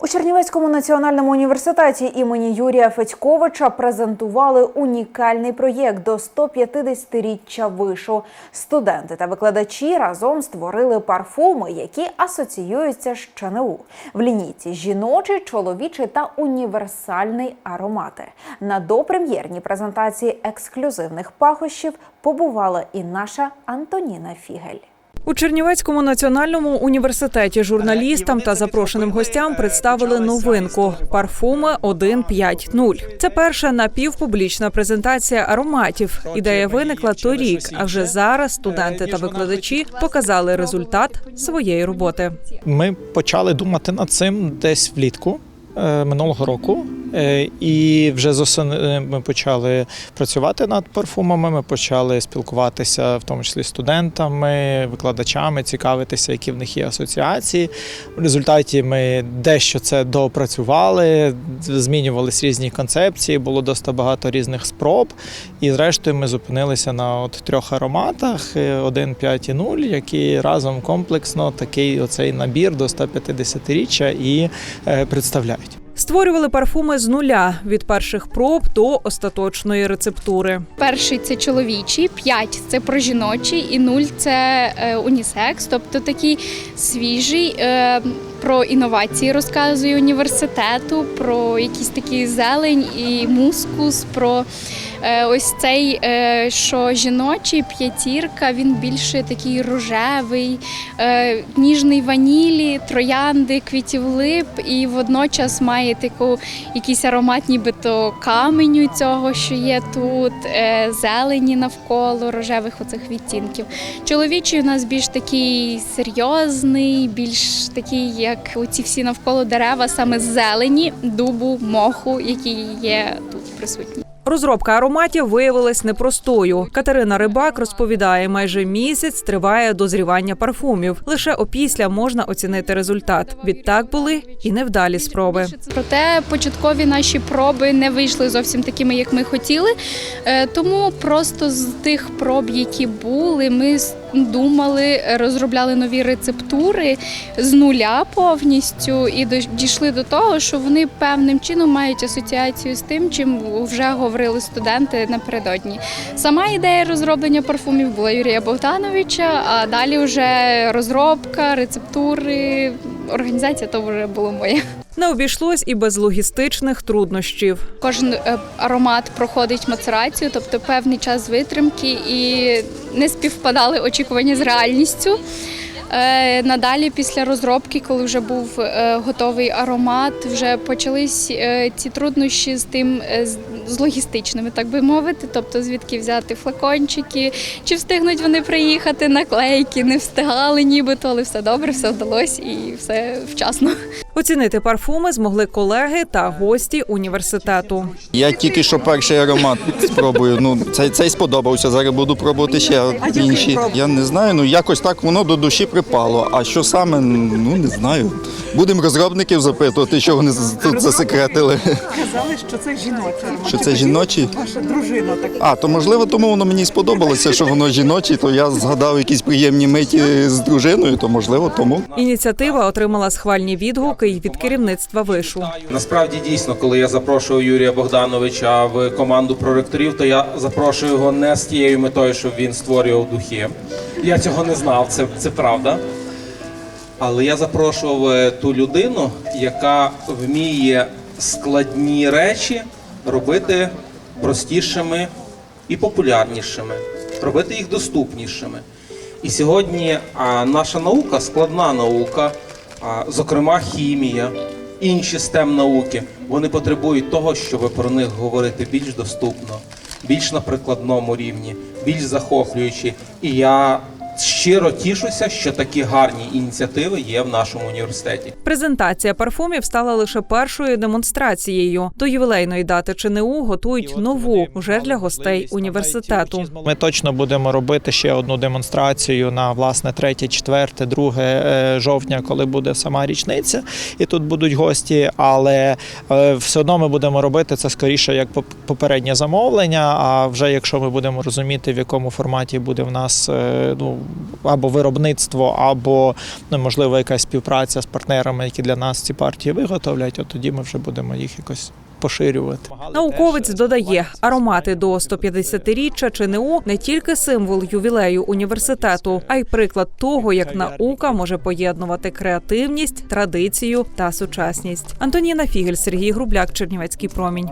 У Чернівецькому національному університеті імені Юрія Федьковича презентували унікальний проєкт до 150-річчя вишу. Студенти та викладачі разом створили парфуми, які асоціюються з ЧНУ. В лінійці жіночий, чоловічий та універсальний аромати. На допрем'єрній презентації ексклюзивних пахощів побувала і наша Антоніна Фігель. У Чернівецькому національному університеті журналістам та запрошеним гостям представили новинку парфуми 150. Це перша напівпублічна презентація ароматів. Ідея виникла торік. А вже зараз студенти та викладачі показали результат своєї роботи. Ми почали думати над цим десь влітку е, минулого року. Е, І вже з осени ми почали працювати над парфумами. Ми почали спілкуватися, в тому числі студентами, викладачами, цікавитися, які в них є асоціації. В результаті ми дещо це допрацювали, змінювалися різні концепції, було досить багато різних спроб. І зрештою ми зупинилися на от трьох ароматах: е, 1, 5 і 0, які разом комплексно такий оцей набір до 150-річчя і е, представляють. Створювали парфуми з нуля від перших проб до остаточної рецептури. Перший це чоловічий, п'ять це про жіночі, і нуль це е, унісекс, тобто такий свіжий. Е, про інновації розказує університету, про якісь такі зелень і мускус, про ось цей, е, що жіночий п'ятірка, він більше такий рожевий, е, ніжний ванілі, троянди, квітів лип, і водночас має таку якийсь аромат, нібито каменю цього, що є тут, е, зелені навколо рожевих оцих відтінків. Чоловічий у нас більш такий серйозний, більш такий, як оці всі навколо дерева, саме зелені, дубу, моху, які є тут присутні. Розробка ароматів виявилась непростою. Катерина Рибак розповідає, майже місяць триває дозрівання парфумів. Лише опісля можна оцінити результат. Відтак були і невдалі спроби. Проте початкові наші проби не вийшли зовсім такими, як ми хотіли. Е, Тому просто з тих проб, які були, ми думали, розробляли нові рецептури з нуля повністю і дійшли до того, що вони певним чином мають асоціацію з тим, чим вже говорили студенти напередодні. Сама ідея розроблення парфумів була Юрія Богдановича, а далі вже розробка, рецептури, організація то вже було моє. Не обійшлось і без логістичних труднощів. Кожен е, аромат проходить мацерацію, тобто певний час витримки, і не співпадали очікування з реальністю. Е, Надалі, після розробки, коли вже був е, готовий аромат, вже почались ці труднощі з тим з логістичними, так би мовити. Тобто, звідки взяти флакончики, чи встигнуть вони приїхати, наклейки, не встигали, нібито, але все добре, все вдалося і все вчасно. Оцінити парфуми змогли колеги та гості університету. Я тільки що перший аромат спробую. Ну цей, цей сподобався. Зараз буду пробувати ще інші. Я не знаю. Ну якось так воно до душі припало. А що саме? Ну не знаю. Будемо розробників запитувати, що вони тут засекретили. Казали, що це жіноче. Що це жіночі? Ваша дружина так. А то можливо, тому воно мені сподобалося, що воно жіночі. То я згадав якісь приємні миті з дружиною. То можливо, тому. Ініціатива отримала схвальні відгуки й від керівництва вишу. Насправді дійсно, коли я запрошую Юрія Богдановича в команду проректорів, то я запрошую його не з тією метою, щоб він створював духи. Я цього не знав, це, це правда. Але я запрошував е, ту людину, яка вміє складні речі робити простішими і популярнішими, робити їх доступнішими. І сьогодні а, наша наука, складна наука, зокрема хімія, інші стем науки, вони потребують того, щоб про них говорити більш доступно, більш на прикладному рівні, більш захоплюючи. І я щиро тішуся, що такі гарні ініціативи є в нашому університеті. Презентація парфумів стала лише першою демонстрацією. До ювілейної дати ЧНУ готують нову уже для гостей університету. Ми точно будемо робити ще одну демонстрацію на власне 3, 4, 2 е, жовтня, коли буде сама річниця, і тут будуть гості. Але е, все одно ми будемо робити це скоріше як поп- попереднє замовлення. А вже якщо ми будемо розуміти, в якому форматі буде в нас е, ну або виробництво, або ну, можливо якась співпраця з партнерами, які для нас ці партії виготовлять. От тоді ми вже будемо їх якось поширювати. Науковець додає, аромати до 150-річчя ЧНУ не тільки символ ювілею університету, а й приклад того, як наука може поєднувати креативність, традицію та сучасність. Антоніна Фігель, Сергій Грубляк, Чернівецький промінь.